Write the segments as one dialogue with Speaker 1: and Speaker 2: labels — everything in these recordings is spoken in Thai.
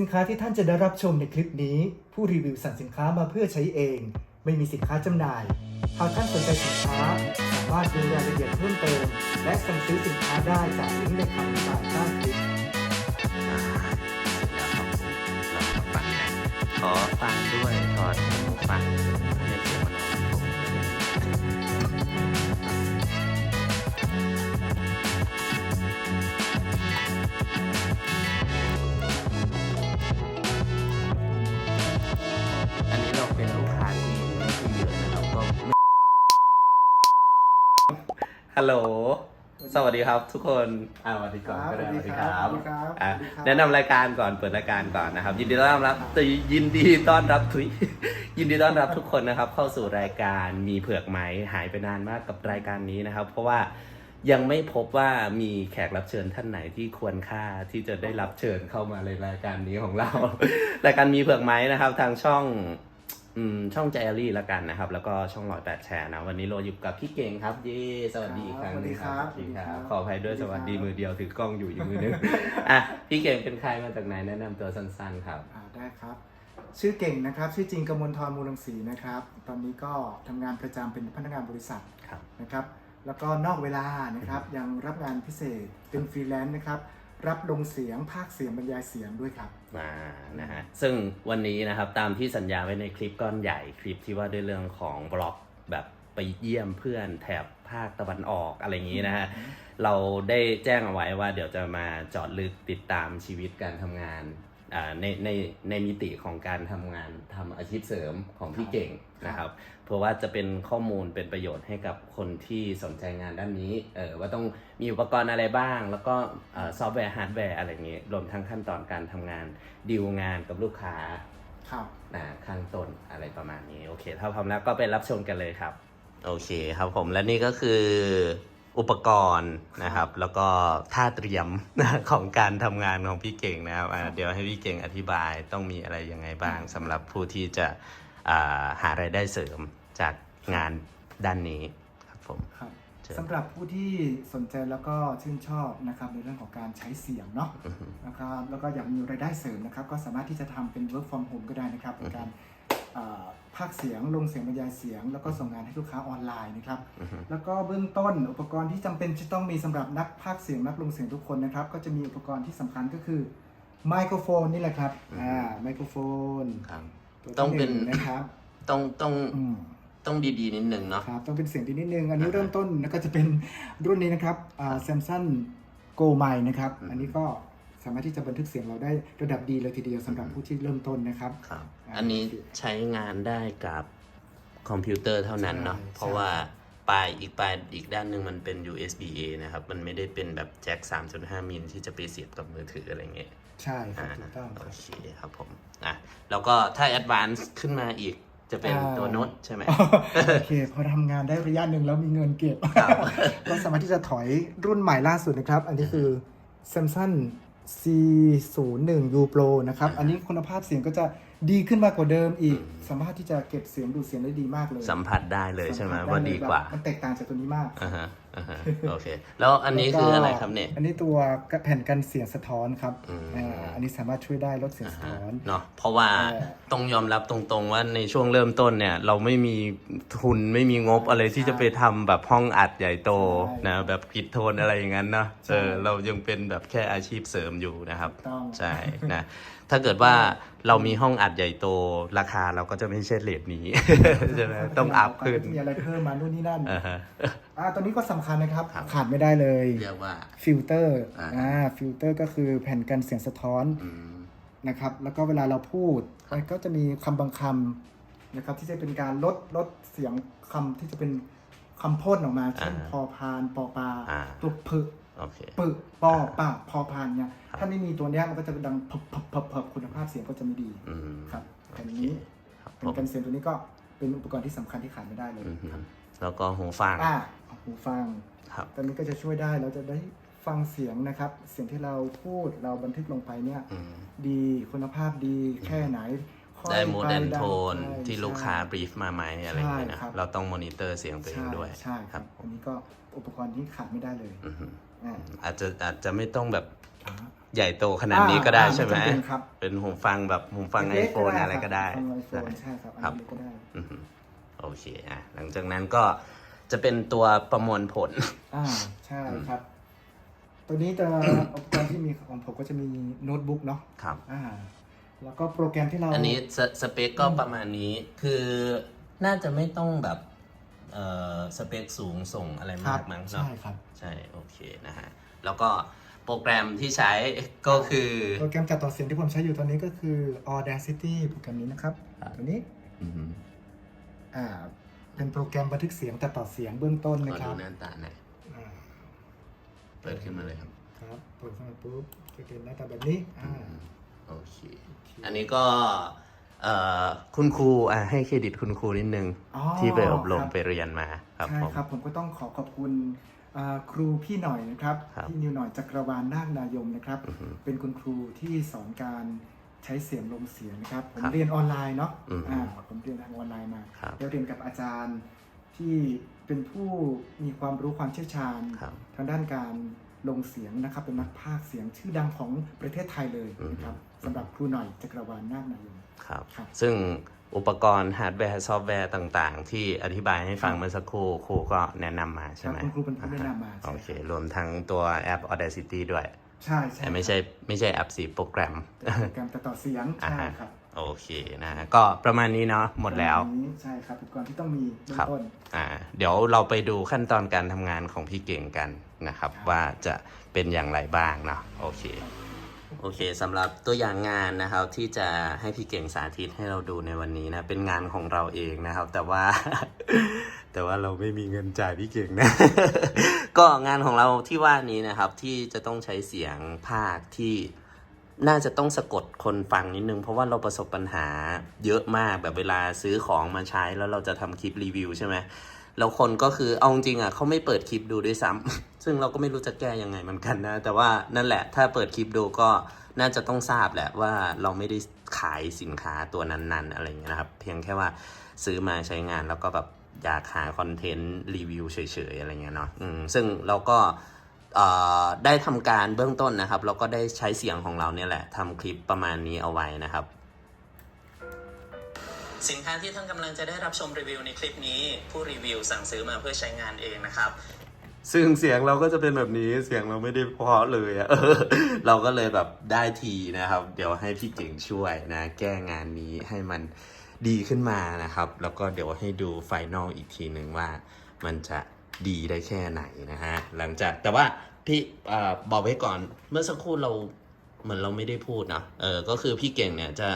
Speaker 1: สินค้าที่ท่านจะได้รับชมในคลิปนี้ ผู้รีวิวสั่งสินค้ามาเพื่อใช้เอง ไม่มีสินค้าจำหน่าย หากท่านสนใจสินค้า สามารถดูรายละเอียดเพิ่มเติม และสั่งซื้อสินค้าได้จากลิงก์ในคำอธิบายใต้คลิป
Speaker 2: ขอฟังด้วยขอฟัง ฮัลโหล สวัสดีครับทุกคนอ่าสวัสดีก่อนก็ได้
Speaker 1: สวัสดีครับสวัสดีครับ
Speaker 2: อะ
Speaker 1: สวัสดีครับ
Speaker 2: แนะนำรายการก่อนเปิดรายการก่อนนะครับ ยินดีต้อนรับยินดีต้อนรับทุย ยินดีต้อนรับทุกคนนะครับ เข้าสู่รายการมีเผือกไหมหายไปนานมากกับรายการนี้นะครับ เพราะว่ายังไม่พบว่ามีแขกรับเชิญท่านไหนที่ควรค่าที่จะได้รับเชิญเข้ามาในรายการนี้ของเรา รายการมีเผือกไหมนะครับ ทางช่องอืม ช่องใจอารี่ละกันนะครับ แล้วก็ช่องลอยแปดแชร์นะ วันนี้เราอยู่กับพี่เก่งครับเย่สวัสดีอีกครั้งหนึ่ง
Speaker 1: สวัสดีครับ
Speaker 2: สวัสดีครับ
Speaker 1: สวัสดีครับ
Speaker 2: ขออภัยด้วย
Speaker 1: ส
Speaker 2: ส
Speaker 1: วั
Speaker 2: วั
Speaker 1: ส
Speaker 2: ส
Speaker 1: ดี
Speaker 2: ดี
Speaker 1: ครับ
Speaker 2: มือเดียวถือกล้องอยู่อีกมือนึงอะพี่เก่งเป็นใครมาจากไหนแนะนำตัวสั้นๆครับ
Speaker 1: อ่าได้ครับ ชื่อเก่งนะครับ ชื่อจริงกมลทรมูลรังสีนะครับ ตอนนี้ก็ทำงานประจำเป็นพนักงานบริษัท
Speaker 2: ครับ
Speaker 1: นะครับ แล้วก็นอกเวลานะครับ ยังรับงานพิเศษเป็นฟรีแลนซ์นะครับ รับลงเสียงภาคเสียงบรรยายเสียงด้วยครับ
Speaker 2: มานะฮะซึ่งวันนี้นะครับตามที่สัญญาไว้ในคลิปก้อนใหญ่คลิปที่ว่าด้วยเรื่องของบล็อกแบบไปเยี่ยมเพื่อนแถบภาคตะวันออกอะไรอย่างนี้นะฮะ เราได้แจ้งเอาไว้ว่าเดี๋ยวจะมาเจาะลึกติดตามชีวิตการทำงานอ่า ในในในมิติของการทำงานทำอาชีพเสริมของพี่เก่งนะครับเพราะว่าจะเป็นข้อมูลเป็นประโยชน์ให้กับคนที่สนใจงานด้านนี้เออว่าต้องมีอุปกรณ์อะไรบ้าง แล้วก็เอ่อซอฟต์แวร์ฮาร์ดแวร์อะไรอย่างนี้รวมทั้งขั้นตอนการทำงานดีลงานกับลูกค้า
Speaker 1: ครับ
Speaker 2: นะข้างต้นอะไรประมาณนี้ โอเค ถ้าพร้อมแล้วก็ไปรับชมกันเลยครับ โอเคครับผมและนี่ก็คือ อุปกรณ์นะครับ แล้วก็ท่าเตรียมของการทำงานของพี่เก่งนะครับอ่าเดี๋ยวให้พี่เก่งอธิบายต้องมีอะไรยังไงบ้างสำหรับผู้ที่จะอ่าหารายได้เสริมจากงานด้านนี้ครับผม
Speaker 1: ครับ
Speaker 2: เชิญ
Speaker 1: สำหรับผู้ที่สนใจแล้วก็ชื่นชอบนะครับในเรื่องของการใช้เสียงเนาะ
Speaker 2: อือฮึ
Speaker 1: นะครับแล้วก็อยากมีรายได้เสริมนะครับ ก็สามารถที่จะทำเป็น work from home ก็ได้นะครับเป็นการ เอ่อพากย์เสียงลงเสียงบรรยายเสียง แล้วก็ส่งงานให้ลูกค้าออนไลน์นะครับ
Speaker 2: อือฮึ
Speaker 1: แล้วก็เบื้องต้นอุปกรณ์ที่จำเป็นจะต้องมีสำหรับนักพากย์เสียงนักลงเสียงทุกคนนะครับ ก็จะมีอุปกรณ์ที่สำคัญก็คือไมโครโฟนนี่แหละครับอ่าไมโครโฟน
Speaker 2: ครับ
Speaker 1: ตัว
Speaker 2: ต้อง
Speaker 1: ที่
Speaker 2: เป็น
Speaker 1: หงนะครับ
Speaker 2: ต้องต้อง
Speaker 1: อืม
Speaker 2: ต้องดีๆนิดนึงเนาะ
Speaker 1: ครับต้องเป็นเสียงดีนิดนึง อันนี้
Speaker 2: อ่าฮะ
Speaker 1: เริ่มต้นแล้วก็จะเป็นรุ่นนี้นะครับอ่า Samsung Go Mic นะครับ
Speaker 2: อืม
Speaker 1: อันนี้ก็ สามารถที่จะบันทึกเสียงเราได้ระดับดีเลยทีเดียวสำหรับผู้ที่เริ่มต้นนะครับ
Speaker 2: ครับ
Speaker 1: อ่า
Speaker 2: อันนี้
Speaker 1: โอเคใช่
Speaker 2: ใช้งานได้กับคอมพิวเตอร์เท่านั้นเนาะ
Speaker 1: ใช่
Speaker 2: เพราะว่าปลายอีกปลายอีกด้านหนึ่งมันเป็น USB A นะครับ มันไม่ได้เป็นแบบแจ็ค 3.5 มิลที่จะไปเสียบกับมือถืออะไรเงี้ย
Speaker 1: ใช่ครับ
Speaker 2: อ่า
Speaker 1: ถูกต้องค
Speaker 2: โอ
Speaker 1: รับ
Speaker 2: เคครับผมอะแล้วก็ถ้า Advance ขึ้นมาอีกจะเป็น
Speaker 1: อ่า
Speaker 2: ตัวโน้ตใช่ไหม
Speaker 1: โอเค พอทำงานได้ระยะหนึ่งแล้วมีเงินเก็บ
Speaker 2: ครับ
Speaker 1: ก็สามารถที่จะถอยรุ่นใหม่ล่าสุดนะครับ อันนี้คือ Samsung C01 U Pro นะครับ อันนี้คุณภาพเสียงก็จะดีขึ้นมากกว่าเดิมอีก สามารถที่จะเก็บเสียงดูดเสียงได้ดีมากเลย
Speaker 2: สัมผัสได้เลยใช่ไหม
Speaker 1: สัผัส
Speaker 2: ว่า
Speaker 1: ไเลย
Speaker 2: ดีกว่า
Speaker 1: แบบมันแตกต่างจากตัวนี้มาก
Speaker 2: อ่าฮะ อ่าฮะโอเค แล้วอันนี้คืออะไรครับเนี่ย
Speaker 1: อันนี้ตัวแผ่นกันเสียงสะท้อนครับ
Speaker 2: อืม
Speaker 1: อ่าอันนี้สามารถช่วยได้ลดเสียง
Speaker 2: อ่า
Speaker 1: สะ
Speaker 2: ฮะ
Speaker 1: ท้อน
Speaker 2: เนาะเพราะว่า
Speaker 1: เออ
Speaker 2: ต้องยอมรับตรงๆว่าในช่วงเริ่มต้นเนี่ย เราไม่มีทุนไม่มีงบอะไรที่
Speaker 1: ใช่
Speaker 2: จะไปทำแบบห้องอัดใหญ่โต
Speaker 1: ใช่
Speaker 2: นะแบบผิดโทนอะไรอย่างนั้นเนาะ
Speaker 1: ใช่
Speaker 2: เออเรายังเป็นแบบแค่อาชีพเสริมอยู่นะครับ
Speaker 1: ถูกต้อง
Speaker 2: ใช่นะ ถ้าเกิดว่าเรามีห้องอัดใหญ่โตราคาเราก็จะไม่ใช่เลทนี้ ใช่ไหมต้องอัพขึ้น
Speaker 1: มีอะไรเพิ่มมานู่นนี่นั่น
Speaker 2: อ่าฮะ
Speaker 1: อ่าตัวนี้ก็สำคัญนะครับ
Speaker 2: ครับ
Speaker 1: ขาดไม่ได้เลย
Speaker 2: เรียกว่า
Speaker 1: ฟิลเตอร์
Speaker 2: อ่า
Speaker 1: อ่าฟิลเตอร์ก็คือแผ่นกันเสียงสะท้อน
Speaker 2: อืม
Speaker 1: นะครับแล้วก็เวลาเราพูดมันก็จะมีคำบางคำนะครับที่จะเป็นการลดลดเสียงคำที่จะเป็นคำพ่นออกมาเช่น
Speaker 2: อ่า
Speaker 1: พอพานปอปลา
Speaker 2: อ่า
Speaker 1: ตัวผึ
Speaker 2: โอเค
Speaker 1: ปึปอปาพอพานเนี่ย
Speaker 2: ครับ
Speaker 1: ถ้าไม่มีตัวเนี้ยมันก็จะดังพับพับพับพับคุณภาพเสียงก็จะไม่ดี
Speaker 2: อืม
Speaker 1: ครับ
Speaker 2: โอ
Speaker 1: อัน
Speaker 2: เค
Speaker 1: นี้
Speaker 2: ครับผ
Speaker 1: เป็น
Speaker 2: ม
Speaker 1: กันเสียงตัวนี้ก็เป็นอุปกรณ์ที่สำคัญที่ขาดไม่ได้เลย
Speaker 2: อือฮึ
Speaker 1: ครับ
Speaker 2: แล้วก็หูฟัง
Speaker 1: อ่าหูฟัง
Speaker 2: ครับ
Speaker 1: ตอนนี้ก็จะช่วยได้เราจะได้ฟังเสียงนะครับ เสียงที่เราพูดเราบันทึกลงไปเนี่ย
Speaker 2: อืม
Speaker 1: ดีคุณภาพดีแค่ไหนค่อย
Speaker 2: ได้โมเดล
Speaker 1: ไป
Speaker 2: โทน
Speaker 1: ใช่
Speaker 2: ที่ลูกค้า
Speaker 1: ใช่
Speaker 2: บรีฟมาไหมอะไรอย่างเงี้ยนะ
Speaker 1: ใช่ครับ
Speaker 2: เราต้องมอนิเตอร์เสียงตัวเอง
Speaker 1: ใช่
Speaker 2: ด้วย
Speaker 1: ใช่ค
Speaker 2: ค
Speaker 1: รั
Speaker 2: รั
Speaker 1: บบอันนี้ก็อุปกรณ์ที่ขาดไม่ได้เลย
Speaker 2: อือฮึ
Speaker 1: อ่า
Speaker 2: อาจจะอาจจะไม่ต้องแบบ
Speaker 1: อ่า
Speaker 2: ใหญ่โตขนาดนี้ก็ได้ใช่ไหม
Speaker 1: อ่าจำเป็นครับ
Speaker 2: เป็นหูฟังแบบหูฟังไอ
Speaker 1: เล็ก
Speaker 2: โฟนอะไรก็ได้
Speaker 1: ฟังไอโฟนใช่ครับอัน
Speaker 2: ครับ
Speaker 1: นี้ก็ได้
Speaker 2: อือฮึ โอเคอะหลังจากนั้นก็จะเป็นตัวประมวลผล
Speaker 1: อ่าใช่ครับ ตัวนี้จะอุปกรณ์ที่มีของผมก็จะมีโน้ตบุ๊กเนาะ
Speaker 2: ครับ
Speaker 1: อ่า แล้วก็โปรแกรมที่เรา
Speaker 2: อันนี้สสเปคก็ประมาณนี้คือน่าจะไม่ต้องแบบเอ่อสเปคสูงส่งอะไร
Speaker 1: ครั
Speaker 2: มา
Speaker 1: บ
Speaker 2: กมั้งเนาะ
Speaker 1: ใช่ครับ
Speaker 2: ใช่โอเคนะฮะแล้วก็โปรแกรมที่ใช้ก็คือ
Speaker 1: โปรแกรมจัดต่อเสียงที่ผมใช้อยู่ตอนนี้ก็คือ Audacity โปรแกรมนี้นะครับ
Speaker 2: ครับ
Speaker 1: ตัวนี้
Speaker 2: อือฮึ
Speaker 1: อ่าเป็นโปรแกรมบันทึกเสียงตัดต่อเสียงเบื้องต้น
Speaker 2: ข
Speaker 1: นะ
Speaker 2: อ
Speaker 1: ครั
Speaker 2: ดู
Speaker 1: บ
Speaker 2: หน้าตาหน่อย
Speaker 1: อ่า
Speaker 2: เปิดขึ้นมาเลยครับ
Speaker 1: ครับเปิดเข้ามาปุ๊บจะเป็นหน้าตาแบบนี้อ่า
Speaker 2: โอเค อันนี้ก็เอ่อคุณครูอะให้เครดิตคุณครูนิดนึง
Speaker 1: อ๋อ
Speaker 2: ที่ไปอบรม
Speaker 1: ครับ
Speaker 2: ไปเรียนมาครับ
Speaker 1: ใช่
Speaker 2: ผม
Speaker 1: ครับผมก็ต้องขอขอบคุณอ่าครูพี่หน่อยนะครับ
Speaker 2: ครับ
Speaker 1: พี่นิวหน่อยจักรวาลนาคนายมนะครับ
Speaker 2: อือฮึ
Speaker 1: เป็นคุณครูที่สอนการ ใช้เสียงลงเสียงนะครับ ผม
Speaker 2: ครับ
Speaker 1: เรียนออนไลน์เนาะ
Speaker 2: อืม
Speaker 1: อ่าผมเรียนทางออนไลน์มา
Speaker 2: ครับ
Speaker 1: แล้วเรียนกับอาจารย์ที่เป็นผู้มีความรู้ความเชี่ยวชาญ
Speaker 2: ครับ
Speaker 1: ทางด้านการลงเสียงนะครับ เป็นนักพากย์เสียงชื่อดังของประเทศไทยเลยนะครับ
Speaker 2: อืม
Speaker 1: สำหรับครูหน่อยจักรวาลนาคนายม
Speaker 2: ครับ
Speaker 1: ครับ
Speaker 2: ซึ่งอุปกรณ์ฮาร์ดแวร์ซอฟต์แวร์ต่างๆ ที่อธิบายให้ฟังเมื่อสักครู่ครูก็แนะนำมาใช่ไหม
Speaker 1: ครับคุณครูเป็นผู้แนะนำมา
Speaker 2: อ่ฮ
Speaker 1: ใช่
Speaker 2: โอเค รวมทั้งตัวแอป Audacity ด้วย
Speaker 1: ใช่ใช่
Speaker 2: แต่ไม่ใช่ไม่ใช่แอปสีโปรแกรม
Speaker 1: โปรแกรมตัดต่อเสียง
Speaker 2: อ่า
Speaker 1: ใช่
Speaker 2: ฮะ
Speaker 1: ครับ
Speaker 2: โอเคนะก็ประมาณนี้เนาะหมดแล้ว
Speaker 1: อันนี้ใช่ครับอุปกรณ์ที่ต้องมีเบื้อ
Speaker 2: ครับ
Speaker 1: งต้น
Speaker 2: อ่าเดี๋ยวเราไปดูขั้นตอนการทำงานของพี่เก่งกันนะครับ
Speaker 1: ครับ
Speaker 2: ว่าจะเป็นอย่างไรบ้างเนาะโอเคโอเคสำหรับตัวอย่างงานนะครับที่จะให้พี่เก่งสาธิตให้เราดูในวันนี้นะเป็นงานของเราเองนะครับ แต่ว่า แต่ว่าเราไม่มีเงินจ่ายพี่เก่งนะ ก็งานของเราที่ว่านี้นะครับที่จะต้องใช้เสียงภาคที่น่าจะต้องสะกดคนฟังนิดนึง เพราะว่าเราประสบปัญหาเยอะมากแบบเวลาซื้อของมาใช้แล้วเราจะทำคลิปรีวิวใช่ไหมแล้วคนก็คือเอาจริงอะเขาไม่เปิดคลิปดูด้วยซ้ำซึ่งเราก็ไม่รู้จะแก้ยังไงเหมือนกันนะ แต่ว่านั่นแหละถ้าเปิดคลิปดูก็น่าจะต้องทราบแหละว่าเราไม่ได้ขายสินค้าตัวนั้นๆ อะไรเงี้ยนะครับ เพียงแค่ว่าซื้อมาใช้งานแล้วก็แบบ อยากหาคอนเทนต์รีวิวเฉยๆอะไรเงี้ยเนาะอืมซึ่งเราก็เอ่อได้ทำการเบื้องต้นนะครับเราก็ได้ใช้เสียงของเราเนี่ยแหละทำคลิปประมาณนี้เอาไว้นะครับ สินค้าที่ท่านกำลังจะได้รับชมรีวิวในคลิปนี้ ผู้รีวิวสั่งซื้อมาเพื่อใช้งานเองนะครับซึ่งเสียงเราก็จะเป็นแบบนี้เสียงเราไม่ได้เพราะเลยอะเออเราก็เลยแบบได้ทีนะครับ เดี๋ยวให้พี่เก่งช่วยนะ แก้งานนี้ให้มัน ดีขึ้นมานะครับ แล้วก็เดี๋ยวให้ดูไฟนอลอีกทีหนึ่งว่ามันจะดีได้แค่ไหนนะฮะหลังจากแต่ว่าพี่บอกไว้ก่อนเมื่อสักครู่เราเหมือนเราไม่ได้พูดนะเออก็คือพี่เก่งเนี่ยจะ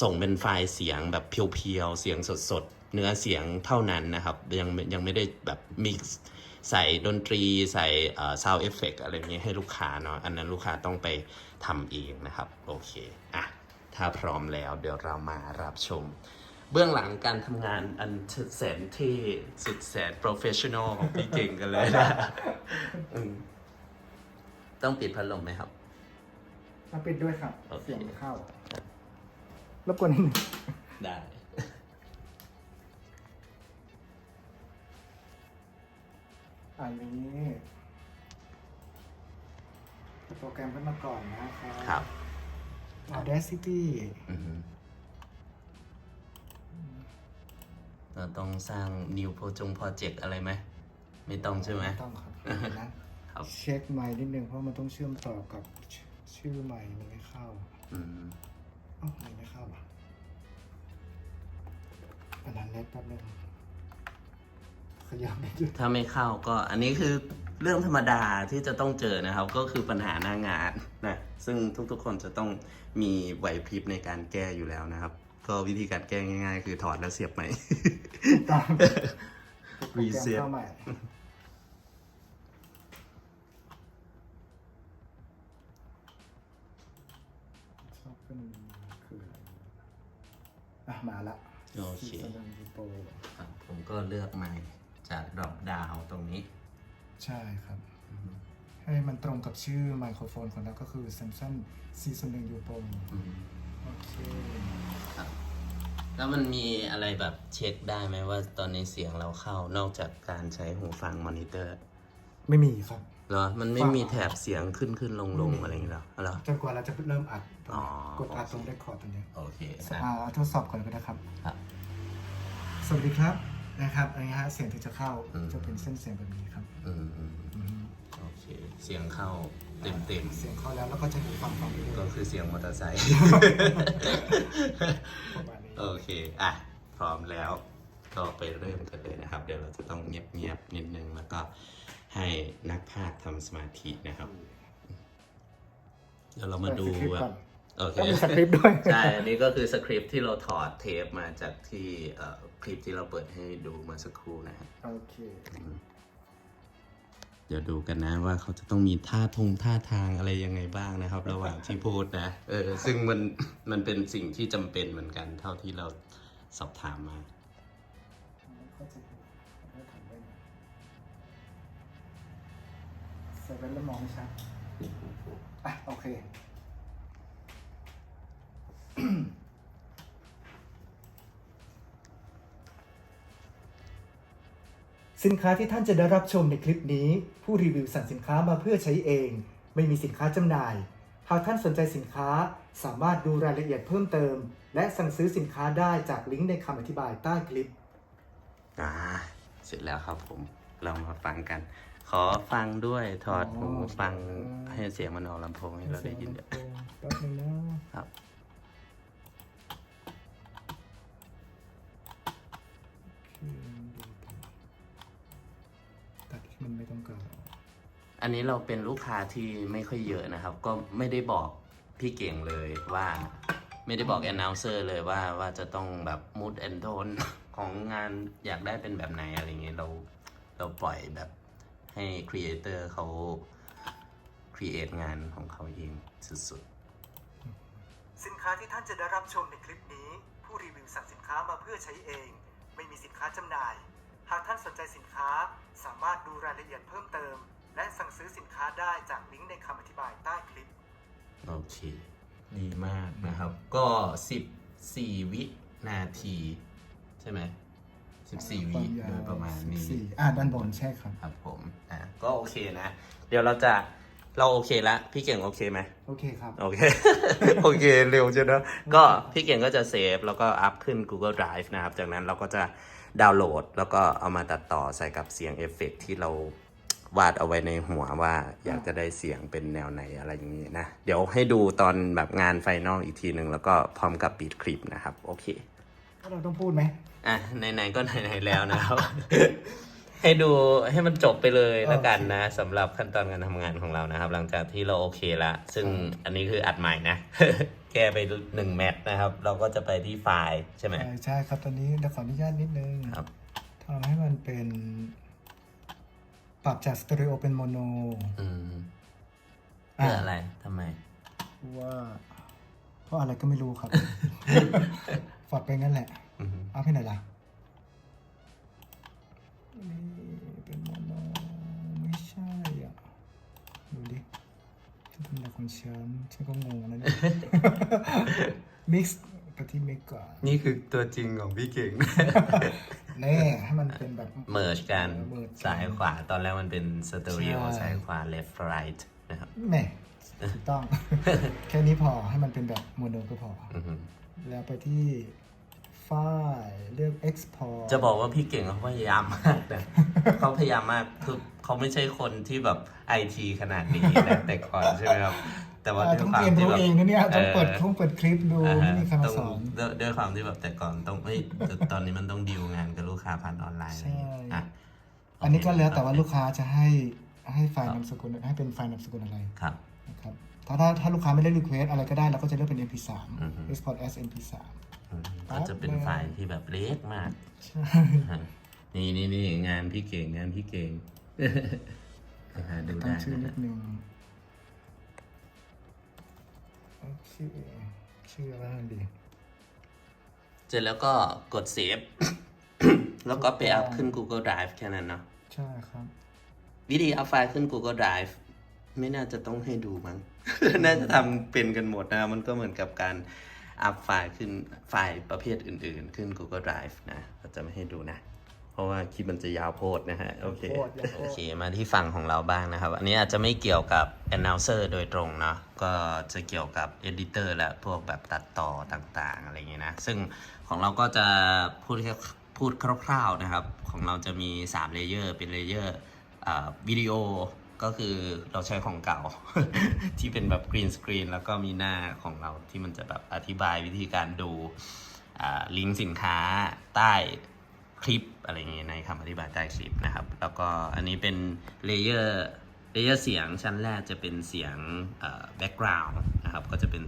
Speaker 2: ส่งเป็นไฟล์เสียงแบบเพียวๆเสียงสดๆเนื้อเสียงเท่านั้นนะครับ ยังยังไม่ได้แบบมิกซ์ใส่ดนตรีใส่เอ่อซาวเอฟเฟกอะไรเงี้ยให้ลูกค้าเนาะอันนั้นลูกค้าต้องไปทำเองนะครับ โอเค อะ ถ้าพร้อมแล้วเดี๋ยวเรามารับชม เบื้องหลังการทำงานอันแสนเท่สุดแสนโปรเฟชชั่นอลของพี่เก่งกันเลยนะอืมต้องปิดพัดลมไหมครับ
Speaker 1: มาปิดด้วยครับ
Speaker 2: โอเค
Speaker 1: เสียงไม่เข้ารบกวนนิดนึง
Speaker 2: ได้
Speaker 1: อันนี้โปรแกรมขึ้นมาก่อนนะครับ
Speaker 2: ครับ
Speaker 1: Audacity
Speaker 2: อือฮึ เราต้องสร้าง new โปรจงโปรเจกต์อะไรไหม ไม่ต้องใช่ไหม
Speaker 1: ต้องครับเดี๋ยวนะครับ เช็คไมค์นิดนึงเพราะมันต้องเชื่อมต่อกับชชื่อไมค์มันไม่เข้า
Speaker 2: อืม
Speaker 1: เอ้ามันไม่เข้าอะอันนั้นเล็กแป๊บนึงขยับนิดนึง
Speaker 2: ถ้าไม่เข้าก็อันนี้คือเรื่องธรรมดาที่จะต้องเจอนะครับ ก็คือปัญหาหน้างานนะซึ่งทุกๆคนจะต้องมีไหวพริบในการแก้อยู่แล้วนะครับ ก็วิธีการแก้ง่ายๆ คือถอดแล้วเสียบใหม่
Speaker 1: ถูกต้องโปรแกรม
Speaker 2: Reset
Speaker 1: เข้าใหม่ชอบเป็นคืออะไรอะมาละ
Speaker 2: โอเค
Speaker 1: ซีซันยูโป
Speaker 2: ครับผมก็เลือกใหม่จากดรอปดาวตรงนี้
Speaker 1: ใช่ครับ ให้มันตรงกับชื่อไมโครโฟนของเราก็คือ Samsung C01 U Pro
Speaker 2: อืม
Speaker 1: โอเค
Speaker 2: ครับแล้วมันมีอะไรแบบเช็คได้ไหมว่าตอนนี้เสียงเราเข้านอกจากการใช้หูฟังมอนิเตอร์
Speaker 1: ไม่มีครับ
Speaker 2: เหรอ มันไม่
Speaker 1: ฟัง
Speaker 2: มีแถบเสียงขึ้นขึ้นลงลงอะไรอย่างเงี้ยเหรอเหรอ
Speaker 1: จนกว่าเราจะเริ่มอัด
Speaker 2: อ๋อ
Speaker 1: กดอัดตรงเรคคอร์ดตรงนี้
Speaker 2: โอเค
Speaker 1: อ่าทดสอบก่อนก็ได้ครับ
Speaker 2: ครับ
Speaker 1: สวัสดีครับนะครับอันนี้ฮะเสียงถึงจะเข้า
Speaker 2: อืม
Speaker 1: จะเป็นเส้นเสียงแบบนี้ครับ
Speaker 2: อืมอืม
Speaker 1: อืม
Speaker 2: โอเค เสียงเข้า เต็มเต็ม
Speaker 1: เสียงเข้าแล้วแล้วก็จะหูฟังฟังไปเรื่
Speaker 2: ๆก็
Speaker 1: อย
Speaker 2: คือเสียงมอเตอร์ไซค์
Speaker 1: ประมาณนี้
Speaker 2: โอเค อะ พร้อมแล้ว ก็ไปเริ่มกันเลยนะครับ เดี๋ยวเราจะต้องเงียบๆนิดนึงแล้วก็ให้นักพากย์ทำสมาธินะครับ เดี๋ยวเรามาดู
Speaker 1: เปิสคริปต์
Speaker 2: แบ
Speaker 1: ก่อบน
Speaker 2: โอเค
Speaker 1: ต้องมีสคริปต์ด้วย
Speaker 2: ใช่ อันนี้ก็คือสคริปต์ที่เราถอดเทปมาจากที่เอ่อคลิปที่เราเปิดให้ดูเมื่อสักครู่นะฮะ
Speaker 1: โอเค
Speaker 2: เดี๋ยวดูกันนะว่าเขาจะต้องมีท่าทงท่าทางอะไรยังไงบ้างนะครับ ระหว่างที่พูดนะ เออ ซึ่งมันมันเป็นสิ่งที่จำเป็นเหมือนกัน เท่าที่เราสอบถามมา
Speaker 1: เข้าใจแล้วทำได้ไงใส่แว่นแล้วมองไม่ชัดอะโอเค สินค้าที่ท่านจะได้รับชมในคลิปนี้ ผู้รีวิวสั่งสินค้ามาเพื่อใช้เอง ไม่มีสินค้าจำหน่าย หากท่านสนใจสินค้าสามารถดูรายละเอียดเพิ่มเติม และสั่งซื้อสินค้าได้จากลิงก์ในคำอธิบายใต้คลิป
Speaker 2: อ่าเสร็จแล้วครับผมเรามาฟังกัน ขอฟังด้วยถอดหู
Speaker 1: อ๋อ
Speaker 2: ฟังให้เสียงมันออกลำโพงให้เราได้ยินด้วย
Speaker 1: แป๊บนึงนะครับ อั
Speaker 2: นนี้เราเป็นลูกค้าที่ไม่ค่อยเยอะนะครับ ก็ไม่ได้บอกพี่เก่งเลยว่าไม่ได้บอกแอนน u เซอร์เลยว่าว่าจะต้องแบบมูดแอนโทนของงานอยากได้เป็นแบบไหนอะไรเงี้ยเราเราปล่อยแบบให้ครีเอเตอร์เขาครีเอทงานของเขาเองสุด
Speaker 1: สินค้าที่ท่านจะได้รับชมในคลิปนี้ ผู้รีวิวสั่งสินค้ามาเพื่อใช้เอง ไม่มีสินค้าจำหน่าย หากท่านสนใจสินค้าสามารถดูรายละเอียดเพิ่มเติม และสั่งซื้อสินค้าได้จากลิงก์ในคำอธิบายใต้คลิป
Speaker 2: ๆโอเค ดีมากนะครับ ก็ 14 วินาที ใช่ไหม 14 วิโดยประมาณนี้
Speaker 1: อ่าด้านบนใช่ครับ
Speaker 2: ครับผม อะ ก็โอเคนะ เดี๋ยวเราจะ เราโอเคละ พี่เก่งโอเคไหม
Speaker 1: โอเคครับ
Speaker 2: โอเค โอเค เร็วจังนะ ก็พี่เก่งก็จะเซฟ แล้วก็อัพขึ้น Google Drive นะครับ จากนั้นเราก็จะดาวน์โหลด แล้วก็เอามาตัดต่อใส่กับเสียงเอฟเฟกต์ที่เรา วาดเอาไว้ในหัวว่าอยากจะได้เสียงเป็นแนวไหนอะไรอย่างนี้นะ เดี๋ยวให้ดูตอนแบบงานไฟนอลอีกทีหนึ่งแล้วก็พร้อมกับบีทคลิปนะครับ โอเค
Speaker 1: ถ้าเราต้องพูดไหม
Speaker 2: อะไหนๆก็ไหนๆแล้วนะครับ ให้ดูให้มันจบไปเลยแล้วกันนะสำหรับขั้นตอนการทำงานของเรานะครับ หลังจากที่เราโอเคละซึ่งอันนี้คืออัดใหม่นะแก้ไปหนึ่งแมทนะครับ เราก็จะไปที่ไฟล์ใช่ไหม
Speaker 1: ใช่ใช่ครับตอนนี้เดี๋ยวขออนุญาตนิดนึง
Speaker 2: ครับ
Speaker 1: ทำให้มันเป็น ปรับจากสเตอริโอเป็นโมโน
Speaker 2: อืมเพื่ออะไรทำไม
Speaker 1: ว่าเพราะอะไรก็ไม่รู้ครับฝากไปงั้นแหละ
Speaker 2: อืม
Speaker 1: เอาให้ไหนล่ะนี่เป็นโมโนไม่ใช่อะ ดูดิฉันทำอะไรของฉันฉันก็งงแล้วเนี่ย มิกซ์ ไปที่มิกก่อน
Speaker 2: นี่คือตัวจริงของพี่เก่ง
Speaker 1: แน่ให้มันเป็นแบบ
Speaker 2: เมิร์ชกัน
Speaker 1: เมิร์จกัน
Speaker 2: ซ้ายขวาตอนแรกมันเป็นสเตอริโอ
Speaker 1: ใช่
Speaker 2: ซ้ายขวา left right นะครับ
Speaker 1: แหม่ถูกต้อง แค่นี้พอให้มันเป็นแบบโมโนก็พอ
Speaker 2: อือฮึ
Speaker 1: แล้วไปที่ไฟล์เลือก export
Speaker 2: จะบอกว่าพี่เก่งเขาพยายามมากนะ เขาพยายามมากคือเขาไม่ใช่คนที่แบบไอทีขนาดนี้นะแต่ก่อนใช่ไหมครับ แต่ว่า
Speaker 1: อ่า
Speaker 2: ด้วย
Speaker 1: ต้อง
Speaker 2: ความ
Speaker 1: เรียน
Speaker 2: ที่
Speaker 1: รู้
Speaker 2: แบบ
Speaker 1: เองนะเนี่ยต้องเปิด
Speaker 2: ออ
Speaker 1: คงเปิดคลิปดู
Speaker 2: อ่า
Speaker 1: ไม่
Speaker 2: ฮะ
Speaker 1: มีใครมา
Speaker 2: ต้อง
Speaker 1: สอน
Speaker 2: ด้วยด้วยความที่แบบแต่ก่อนต้องเฮ้ยแต่ตอนนี้มันต้องดีลงานกับลูกค้าผ่านออนไลน์อะไรอย่างเงี้ย
Speaker 1: ใช่
Speaker 2: อะ
Speaker 1: อันนี้ก็แล้วแต่ว่าลูก
Speaker 2: ค้า
Speaker 1: ค้าจะให้ให้ไฟล์นามสกุลให้เป็นไฟล์นามสกุลอะไร
Speaker 2: ครับ
Speaker 1: นะครับถ้าถ้าถ้าลูกค้าไม่ได้รีเควสอะไรก็ได้เราก็จะเลือกเป็น MP3
Speaker 2: อือฮึ
Speaker 1: export as MP3
Speaker 2: อืมก็จะเป็นไฟล์ที่แบบเล็กมาก
Speaker 1: ใช่
Speaker 2: ฮะนี่นี่นี่งานพี่เก่งงานพี่เก่ง ไปหาดู
Speaker 1: ตั้
Speaker 2: ได้
Speaker 1: งชื่อนิ
Speaker 2: นะ
Speaker 1: ดนึง โอเคชื่ออะไรดี
Speaker 2: เสร็จแล้วก็กดเซฟ แล้วก็ไปอัพขึ้น Google Drive แค่นั้นเนาะ
Speaker 1: ใช่ครับ
Speaker 2: วิธีอัพไฟล์ขึ้น Google Drive ไม่น่าจะต้องให้ดูมั้ง น่าจะทำเป็นกันหมดนะ มันก็เหมือนกับการอัพไฟล์ขึ้นไฟล์ประเภทอื่น ๆ ขึ้น Google Drive นะ ก็จะไม่ให้ดูนะ เพราะว่าคลิปมันจะยาวโพดนะฮะ โอเค
Speaker 1: โพดยาวโพด
Speaker 2: โอเคมาที่ฝั่งของเราบ้างนะครับ อันนี้อาจจะไม่เกี่ยวกับ announcer โดยตรงเนาะก็จะเกี่ยวกับ editor และพวกแบบตัดต่อต่างๆ อะไรอย่างเงี้ยนะ ซึ่งของเราก็จะพูดแค่พูดคร่าวๆนะครับ ของเราจะมี3เลเยอร์เป็นเลเยอร์วิดีโอก็คือเราใช้ของเก่า ที่เป็นแบบกรีนสกรีนแล้วก็มีหน้าของเราที่มันจะแบบอธิบายวิธีการดูลิงก์สินค้าใต้ คลิปอะไรอย่างเงี้ยในคำอธิบายใต้คลิปนะครับ แล้วก็อันนี้เป็นเลเยอร์เลเยอร์เสียงชั้นแรกจะเป็นเสียงแบ็กกราวน์นะครับก็จะเป็น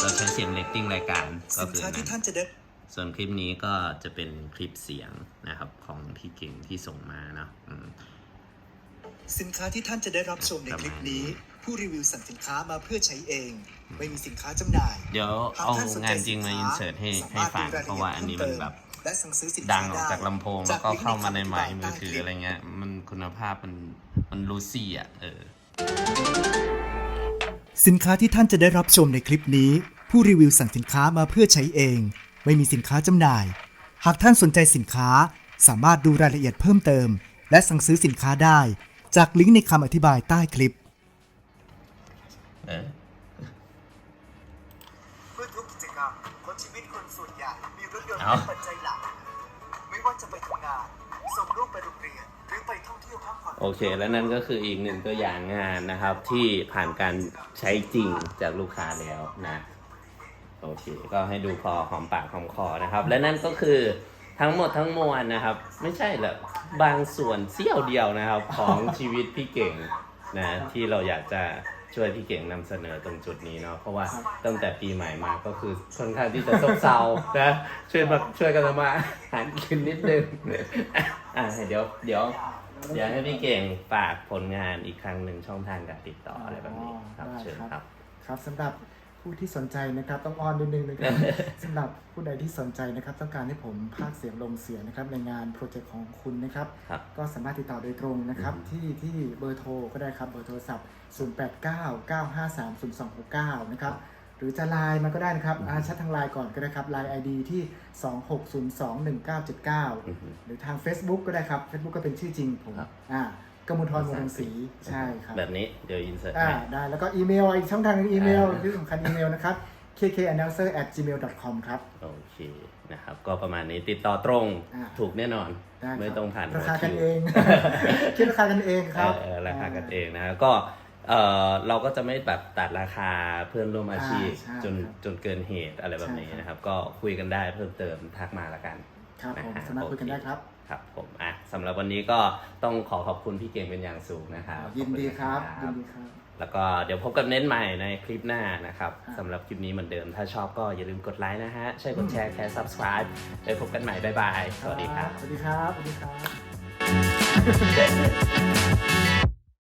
Speaker 2: เราใช้เสียงเลตติ้งรายการก็
Speaker 1: สิน
Speaker 2: คือ
Speaker 1: ค้า
Speaker 2: อัน
Speaker 1: ที่
Speaker 2: นั้น
Speaker 1: ท่านจะได้
Speaker 2: ส่วนคลิปนี้ก็จะเป็นคลิปเสียงนะครับของพี่เก่งที่ส่งมาเนาะอืม
Speaker 1: สินค้าที่ท่านจะได้รับชมในคลิปนี้ ผู้รีวิวสั่งสินค้ามาเพื่อใช้เอง ไม่มีสินค้าจำหน่าย
Speaker 2: เดี๋ยว
Speaker 1: หาก
Speaker 2: เอา
Speaker 1: ท่ส
Speaker 2: งานจริงมาอินเสิร์ตให้ให้ฟังเพราะว่าอันนี้มันแบบ
Speaker 1: และสั่งซื้อสิน
Speaker 2: ดั
Speaker 1: ค้าง
Speaker 2: ออกจากลำโพง
Speaker 1: ได้
Speaker 2: แล้วก็เข้ามาใน
Speaker 1: ลิงก์
Speaker 2: ไมค์มือถือ
Speaker 1: ใต้คลิป
Speaker 2: อะไรเงี้ย มันคุณภาพมันมันรูซี่อะเออ
Speaker 1: สินค้าที่ท่านจะได้รับชมในคลิปนี้ ผู้รีวิวสั่งสินค้ามาเพื่อใช้เอง ไม่มีสินค้าจำหน่าย หากท่านสนใจสินค้า สามารถดูรายละเอียดเพิ่มเติม และสั่งซื้อสินค้าได้ จากลิงก์ในคำอธิบายใต้คลิป
Speaker 2: เออ
Speaker 1: เมื่อทุกกิจกรรมคนชีวิตคนส่วนใหญ่มีรถยนต์
Speaker 2: เอ้า
Speaker 1: เป็นปัจจัยหลัก งาน ส่งลูกไปโรงเรียน หรือไปท่องเที่ยวพักผ่อน
Speaker 2: โอเค แล้วนั่นก็คืออีกหนึ่งตัวอย่างงานนะครับ ที่ผ่านการใช้จริงจากลูกค้าแล้วนะ โอเค ก็ให้ดูพอหอมปากหอมคอนะครับ และนั่นก็คือทั้งหมดทั้งมวลนะครับ ไม่ใช่หรอกบางส่วนเสี้ยวเดียวนะครับ ของชีวิตพี่เก่งนะที่เราอยากจะ ช่วยพี่เก่งนำเสนอตรงจุดนี้เนาะเพราะว่าตั้งแต่ปีใหม่มาก็คือค่อนข้างที่จะซบเซานะช่วยมาช่วยกันทำมาหากินนิดนึงอะเดี๋ยวเดี๋ยวเดี๋ยวให้พี่เก่งฝากผลงานอีกครั้งหนึ่งช่องทางการติดต่ออะไรแบบนี้ครับ
Speaker 3: ได้
Speaker 2: เชิญครับ
Speaker 3: ครับสำหรับ ผู้ที่สนใจนะครับต้องออนนิดนึงนะครับ สำหรับผู้ใดที่สนใจนะครับ ต้องการให้ผมพากย์เสียงลงเสียงนะครับ ในงานโปรเจกต์ของคุณนะครับ
Speaker 2: ครับ
Speaker 3: ก็สามารถติดต่อโดยตรงนะครับ ที่ที่เบอร์โทรก็ได้ครับเบอร์โทรศัพท์ 0899530269 นะครับ หรือจะไลน์มาก็ได้นะครับอาแชททางไลน์ก่อนก็ได้ครับไลน์ ID ที่ 26021979 หรือทาง Facebook ก็ได้ครับ Facebook ก็เป็นชื่อจริงผม
Speaker 2: ครับ
Speaker 3: อ่า กมลทรวงศ์ศรีใช่ครับ
Speaker 2: แบบนี้เดี๋ยวอินเสิร์ต
Speaker 3: อ่า
Speaker 2: ให้
Speaker 3: ได้แล้วก็อีเมลอีกช่องทางหนึงอีเมล
Speaker 2: อ่า
Speaker 3: ที่สำคัญอีเมลนะครับ kkannouncer@gmail.com ครับ
Speaker 2: โอเคนะครับ ก็ประมาณนี้ติดต่อตรง
Speaker 3: อ่า
Speaker 2: ถูกแน่นอน
Speaker 3: ได้ครับ
Speaker 2: ไม่ต้องผ่าน
Speaker 3: ราคา
Speaker 2: หัว
Speaker 3: กัน
Speaker 2: คิว
Speaker 3: เองคิดราคากันเองครับ
Speaker 2: เออราคากันเองนะก็เออเราก็จะไม่แบบตัดราคาเพื่อนร่วมอาชีพ
Speaker 3: อ่าใช่
Speaker 2: จน
Speaker 3: ครับ
Speaker 2: จนเกินเหตุอะไรแบบนี้
Speaker 3: ใช่ครับ
Speaker 2: นะครับ ก็คุยกันได้เพิ่มเติมทักมาละกัน
Speaker 3: ครับผม
Speaker 2: นะฮะ
Speaker 3: สามารถคุยกัน
Speaker 2: โอเค
Speaker 3: ได้ครับ
Speaker 2: ครับผมอะสำหรับวันนี้ก็ต้องขอขอบคุณพี่เก่งเป็นอย่างสูงนะครับ
Speaker 3: ยินดีครับ
Speaker 2: ขอ
Speaker 3: ยิ
Speaker 2: ณ
Speaker 3: นดีครับ
Speaker 2: แล้วก็เดี๋ยวพบกันเน้นใหม่ในคลิปหน้านะครับ
Speaker 3: ครับ
Speaker 2: สำหรับคลิปนี้เหมือนเดิม ถ้าชอบก็อย่าลืมกดไลค์นะฮะใช่กดแชร์แค่ subscribe ไปพบกันใหม่บ๊ายบายสวัสดีครับ
Speaker 3: สวัสดีครับ สวัสดีครับ